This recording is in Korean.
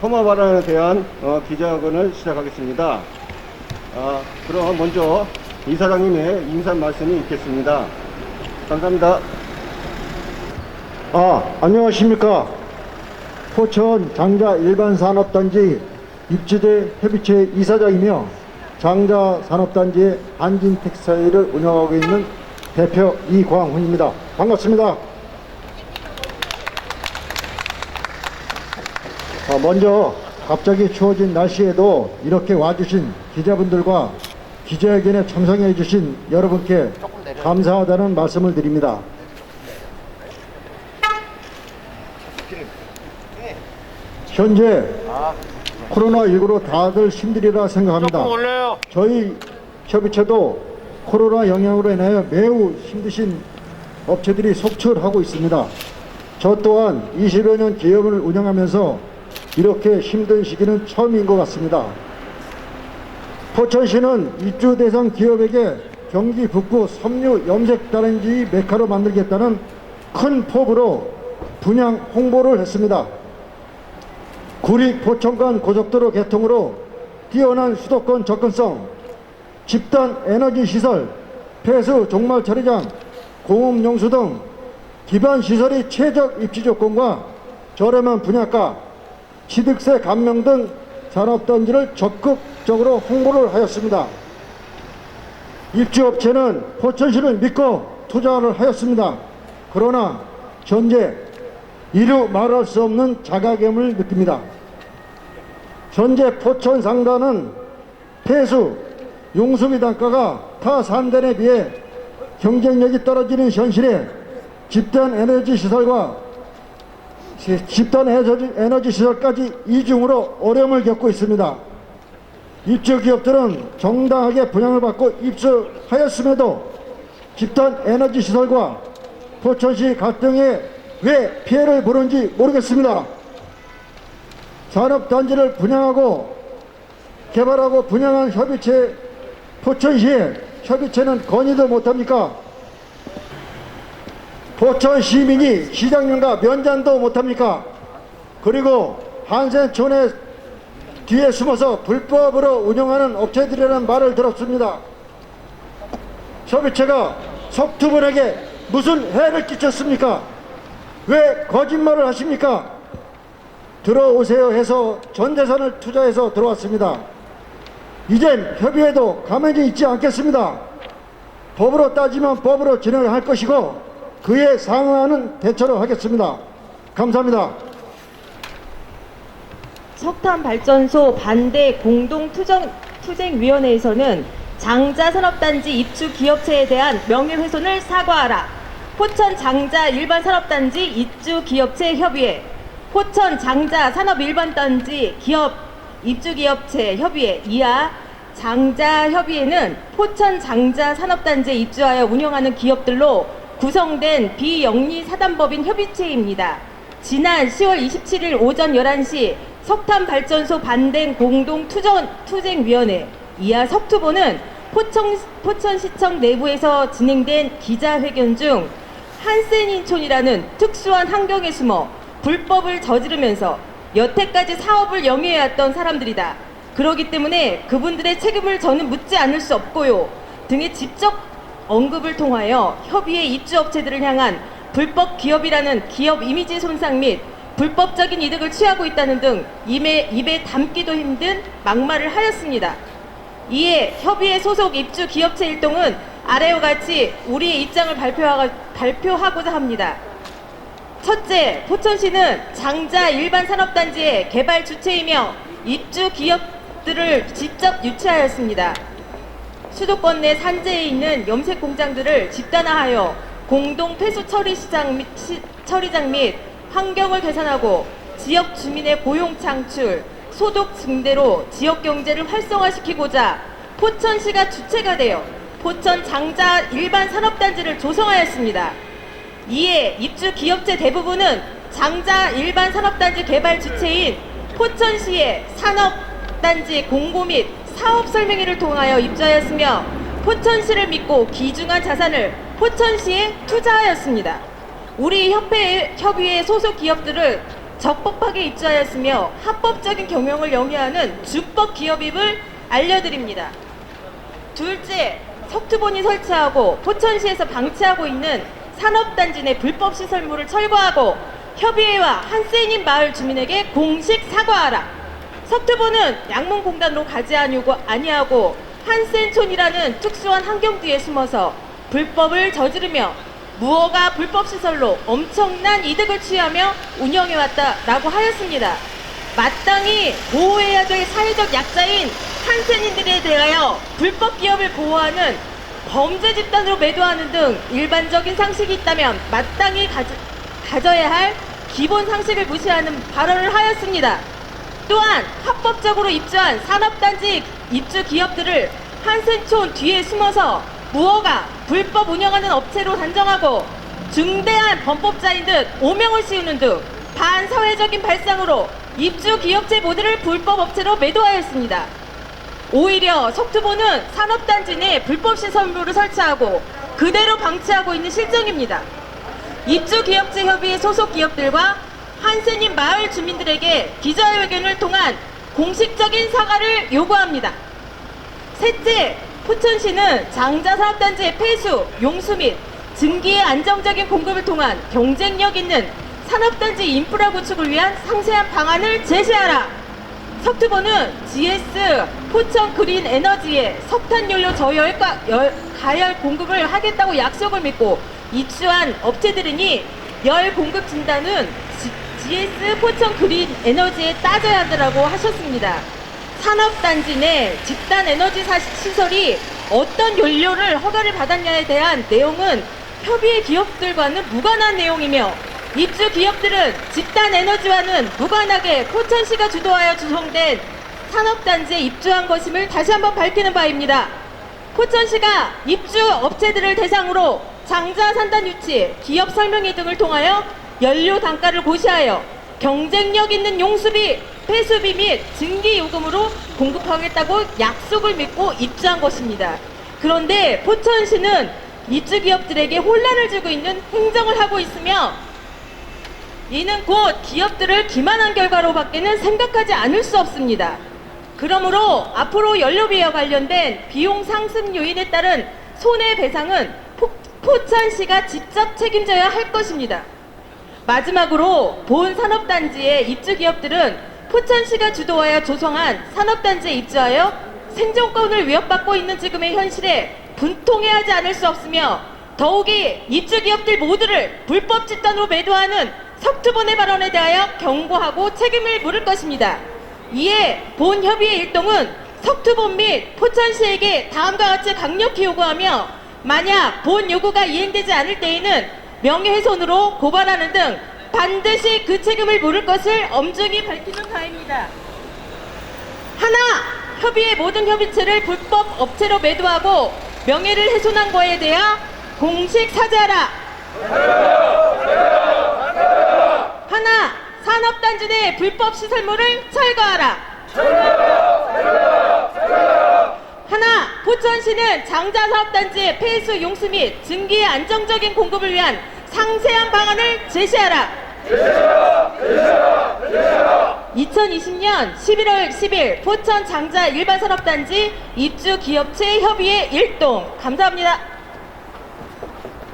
혐오 발언에 대한 어, 기자회견을 시작하겠습니다. 아, 그럼 먼저 이사장님의 인사 말씀이 있겠습니다. 감사합니다. 아, 안녕하십니까. 포천 장자 일반산업단지 입지대 협의체 이사장이며 장자 산업단지의 안진 텍스타일을 운영하고 있는 대표 이광훈입니다. 반갑습니다. 아, 먼저 갑자기 추워진 날씨에도 이렇게 와주신 기자분들과 기자회견에 참석해 주신 여러분께 감사하다는 말씀을 드립니다. 현재 코로나19로 다들 힘들이라 생각합니다. 저희 협의체도 코로나 영향으로 인하여 매우 힘드신 업체들이 속출하고 있습니다. 저 또한 20여 년 기업을 운영하면서 이렇게 힘든 시기는 처음인 것 같습니다. 포천시는 입주 대상 기업에게 경기 북부 섬유 염색 다람쥐 메카로 만들겠다는 큰 폭으로 분양 홍보를 했습니다. 구리 포천간 고속도로 개통으로 뛰어난 수도권 접근성, 집단 에너지 시설, 폐수 종말 처리장, 공업 용수 등 기반 시설이 최적 입지 조건과 저렴한 분양가, 취득세 감면 등 산업단지를 적극적으로 홍보를 하였습니다. 입주업체는 포천시를 믿고 투자를 하였습니다. 그러나 현재 이루 말할 수 없는 자가겜을 느낍니다. 현재 포천 상단은 폐수, 용수비 단가가 타 산단에 비해 경쟁력이 떨어지는 현실에 집단 에너지 시설과 시- 집단 에너지- 시설까지 이중으로 어려움을 겪고 있습니다. 입주 기업들은 정당하게 분양을 받고 입주하였음에도 집단 에너지 시설과 포천시 갈등에 왜 피해를 보는지 모르겠습니다. 산업단지를 분양하고 개발하고 분양한 협의체 포천시에 협의체는 건의도 못합니까? 포천 시민이 시장님과 면전도 못합니까? 그리고 한센촌의 뒤에 숨어서 불법으로 운영하는 업체들이라는 말을 들었습니다. 협의체가 석투분에게 무슨 해를 끼쳤습니까? 왜 거짓말을 하십니까? 들어오세요 해서 전 재산을 투자해서 들어왔습니다. 이젠 협의회도 가만히 있지 않겠습니다. 법으로 따지면 법으로 진행을 할 것이고 그에 상응하는 대처를 하겠습니다. 감사합니다. 석탄 발전소 반대 공동 투정 투쟁위원회에서는 장자 산업단지 입주 기업체에 대한 명예훼손을 사과하라. 포천 장자 일반 산업단지 입주 기업체 협의회, 포천 장자 산업 일반단지 기업 입주 기업체 협의회 이하 장자 협의회는 포천 장자 산업단지에 입주하여 운영하는 기업들로 구성된 비영리 사단법인 협의체입니다. 지난 10월 27일 오전 11시 석탄 발전소 반대 공동 투정, 투쟁위원회 이하 석투보는 포천, 포천시청 내부에서 진행된 기자회견 중 한센인촌이라는 특수한 환경에 숨어 불법을 저지르면서 여태까지 사업을 영위해왔던 사람들이다. 그러기 때문에 그분들의 책임을 저는 묻지 않을 수 없고요. 등의 직접 언급을 통하여 협의회 입주업체들을 향한 불법 기업이라는 기업 이미지 손상 및 불법적인 이득을 취하고 있다는 등 입에, 입에 담기도 힘든 막말을 하였습니다. 이에 협의회 소속 입주 기업체 일동은 아래와 같이 우리의 입장을 발표하, 발표하고자 합니다. 첫째, 포천시는 장자 일반 산업단지의 개발 주체이며 입주 기업들을 직접 유치하였습니다. 수도권 내 산재에 있는 염색 공장들을 집단화하여 공동 폐수 처리 시장 및, 시- 처리장 및 환경을 개선하고 지역 주민의 고용 창출, 소득 증대로 지역 경제를 활성화시키고자 포천시가 주체가 되어 포천 장자 일반 산업단지를 조성하였습니다. 이에 입주 기업체 대부분은 장자 일반 산업단지 개발 주체인 포천시의 산업단지 공고 및 사업 설명회를 통하여 입주하였으며 포천시를 믿고 귀중한 자산을 포천시에 투자하였습니다. 우리 협회 협의회 소속 기업들은 적법하게 입주하였으며 합법적인 경영을 영위하는 주법 기업임을 알려드립니다. 둘째, 석투본이 설치하고 포천시에서 방치하고 있는 산업단지 내 불법 시설물을 철거하고 협의회와 한세인 마을 주민에게 공식 사과하라. 석투본은 양문공단으로 가지 아니하고 한센촌이라는 특수한 환경 뒤에 숨어서 불법을 저지르며 무허가 불법 시설로 엄청난 이득을 취하며 운영해왔다라고 하였습니다. 마땅히 보호해야 될 사회적 약자인 한센인들에 대하여 불법 기업을 보호하는 범죄 집단으로 매도하는 등 일반적인 상식이 있다면 마땅히 가져, 가져야 할 기본 상식을 무시하는 발언을 하였습니다. 또한 합법적으로 입주한 산업단지 입주 기업들을 한센촌 뒤에 숨어서 무허가 불법 운영하는 업체로 단정하고 중대한 범법자인 듯 오명을 씌우는 등 반사회적인 발상으로 입주 기업체 모두를 불법 업체로 매도하였습니다. 오히려 석투보는 산업단지 내 불법 시설물을 설치하고 그대로 방치하고 있는 실정입니다. 입주 기업체 협의회 소속 기업들과 한센인 마을 주민들에게 기자회견을 통한 공식적인 사과를 요구합니다. 셋째, 포천시는 장자 산업단지의 폐수, 용수 및 증기의 안정적인 공급을 통한 경쟁력 있는 산업단지 인프라 구축을 위한 상세한 방안을 제시하라. 석투보는 GS 포천 그린 에너지에 석탄 연료 저열가 열, 가열 공급을 하겠다고 약속을 믿고 입주한 업체들이니 열 공급 진단은 GS 포천 그린 에너지에 따져야 하더라고 하셨습니다. 산업단지 내 집단 에너지 사- 시설이 어떤 연료를 허가를 받았냐에 대한 내용은 협의회 기업들과는 무관한 내용이며 입주 기업들은 집단 에너지와는 무관하게 포천시가 주도하여 조성된 산업단지에 입주한 것임을 다시 한번 밝히는 바입니다. 포천시가 입주 업체들을 대상으로 장자 산단 유치, 기업 설명회 등을 통하여 연료 단가를 고시하여 경쟁력 있는 용수비, 폐수비 및 증기 요금으로 공급하겠다고 약속을 믿고 입주한 것입니다. 그런데 포천시는 입주 기업들에게 혼란을 주고 있는 행정을 하고 있으며 이는 곧 기업들을 기만한 결과로 밖에는 생각하지 않을 수 없습니다. 그러므로 앞으로 연료비와 관련된 비용 상승 요인에 따른 손해배상은 포, 포천시가 직접 책임져야 할 것입니다. 마지막으로 본 산업단지의 입주 기업들은 포천시가 주도하여 조성한 산업단지에 입주하여 생존권을 위협받고 있는 지금의 현실에 분통해하지 않을 수 없으며 더욱이 입주 기업들 모두를 불법 집단으로 매도하는 석투본의 발언에 대하여 경고하고 책임을 물을 것입니다. 이에 본 협의회 일동은 석투본 및 포천시에게 다음과 같이 강력히 요구하며 만약 본 요구가 이행되지 않을 때에는 명예훼손으로 고발하는 등 반드시 그 책임을 물을 것을 엄중히 밝히는 바입니다. 하나, 협의회 모든 협의체를 불법 업체로 매도하고 명예를 훼손한 거에 대하 공식 사죄하라. 하나, 산업단지 내 불법 시설물을 철거하라. 포천시는 장자사업단지의 폐수 용수 및 증기의 안정적인 공급을 위한 상세한 방안을 제시하라. 2020년 11월 10일 포천 장자 일반산업단지 입주 기업체 협의회 일동 감사합니다.